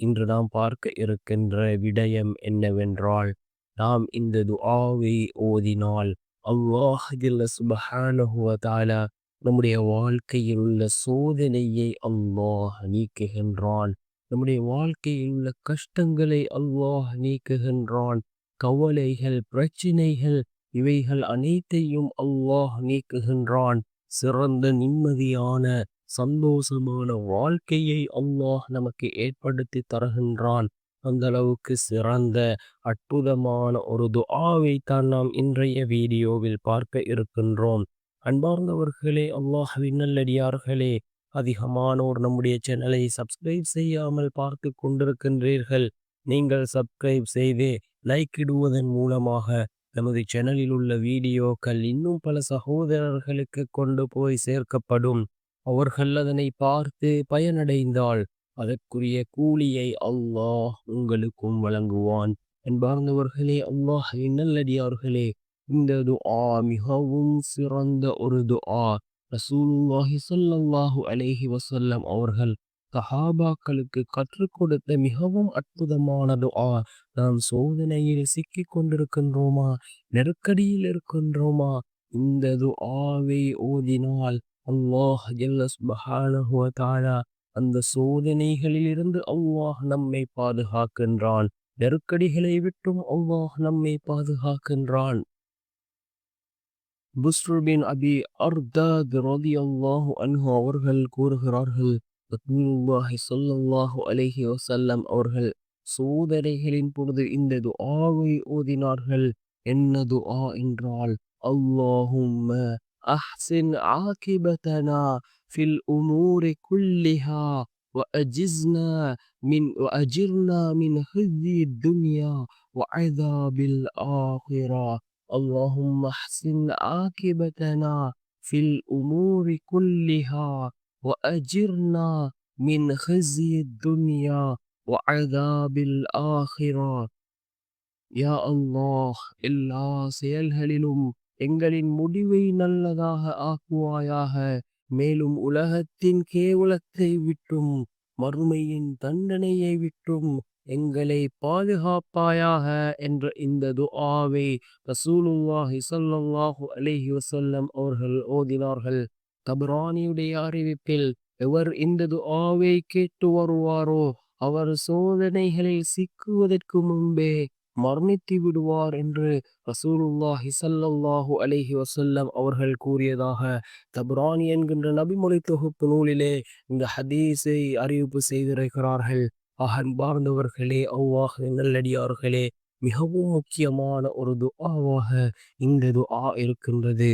இன்று நாம் பார்க்க இருக்கின்ற விடயம் என்னவென்றால் நாம் இந்த துஆவை ஓதினால் அல்லாஹ் சுபஹானஹுவதாலா நம்முடைய வாழ்க்கையில் உள்ள சோதனையை அல்லாஹ் நீக்குகின்றான். நம்முடைய வாழ்க்கையில் உள்ள கஷ்டங்களை அல்லாஹ் நீக்குகின்றான். கவலைகள் பிரச்சினைகள் இவைகள் அனைத்தையும் அல்லாஹ் நீக்குகின்றான். சிறந்த நிம்மதியான சந்தோஷமான வாழ்க்கையை அல்லாஹ் நமக்கு ஏற்படுத்தி தருகின்றான். அந்த அளவுக்கு சிறந்த அற்புதமான ஒரு துஆவை தான் நாம் இன்றைய வீடியோவில் பார்க்க இருக்கின்றோம். அன்பார்ந்தவர்களே அல்லாஹ் நல்லடியார்களே அதிகமானோர் நம்முடைய சேனலை சப்ஸ்கிரைப் செய்யாமல் பார்த்து கொண்டிருக்கின்றீர்கள் நீங்கள் சப்ஸ்கிரைப் செய்து லைக் இடுவதன் மூலமாக நமது சேனலில் உள்ள வீடியோக்கள் இன்னும் பல சகோதரர்களுக்கு கொண்டு போய் சேர்க்கப்படும். அவர்கள் அதனை பார்த்து பயனடைந்தால் அதற்குரிய கூலியை அல்லாஹ் உங்களுக்கும் வழங்குவான். என்பார்ந்தவர்களே அல்லாஹ் நல்லடியார்களே இந்த துஆ மிகவும் சிறந்த ஒரு துஆ. ரசூலுல்லாஹி சொல்லல்லாஹு அலேஹி வசல்லம் அவர்கள் சஹாபாக்களுக்கு கற்றுக் கொடுத்த மிகவும் அற்புதமான துஆ. நாம் சோதனையில் சிக்கிக் கொண்டிருக்கின்றோமா? நெருக்கடியில் இருக்கின்றோமா? இந்த துஆவை ஓதினால் அல்லாஹ் ஜல்லஸ்பஹானஹு அந்த சோதனைகளில் இருந்து அல்லாஹ் நம்மை பாதுகாக்கின்றான். நெருக்கடிகளை விட்டும் அல்லாஹ் நம்மை பாதுகாக்கின்றான். புஸ்ரு பின் அபி அர்தாத் ரலியல்லாஹு அன்ஹு அவர்கள் கூறுகிறார்கள் ரசூலுல்லாஹி ஸல்லல்லாஹு அலைஹி அவர்கள் சோதனைகளின் பொழுது இந்த துஆவை ஓதினார்கள். என்ன துஆ என்றால் அல்லாஹும்ம أحسن عاقبتنا في الأمور كلها وأجزنا من وأجرنا من خزي الدنيا وعذاب الآخرة. اللهم أحسن عاقبتنا في الأمور كلها وأجرنا من خزي الدنيا وعذاب الآخرة. يا الله إلا سيلهللم எங்களின் முடிவை நல்லதாக ஆக்குவாயாக. மேலும் உலகத்தின் கேவலத்தை விட்டும் மறுமையின் தண்டனையை விட்டும் எங்களை பாதுகாப்பாயாக என்ற இந்த துஆவை ரசூலுல்லாஹி ஸல்லல்லாஹு அலிஹி வசல்லம் அவர்கள் ஓதினார்கள். தபரானியுடைய அறிவிப்பில் எவர் இந்த துஆவை கேட்டு வருவாரோ அவர் சோதனைகளில் சிக்குவதற்கு முன்பே மரணித்து விடுவார் என்று ரசூலுல்லாஹி ஸல்லல்லாஹு அலைஹி வசல்லம் அவர்கள் கூறியதாக தப்ரானி என்கின்ற நபிமொழி தொகுப்பு நூலிலே இந்த ஹதீஸை அறிவிப்பு செய்திருக்கிறார்கள். அன்பார்ந்தவர்களே அல்லாஹ் நல்லடியார்களே மிகவும் முக்கியமான ஒரு துஆவாக இந்த துஆ இருக்கின்றது.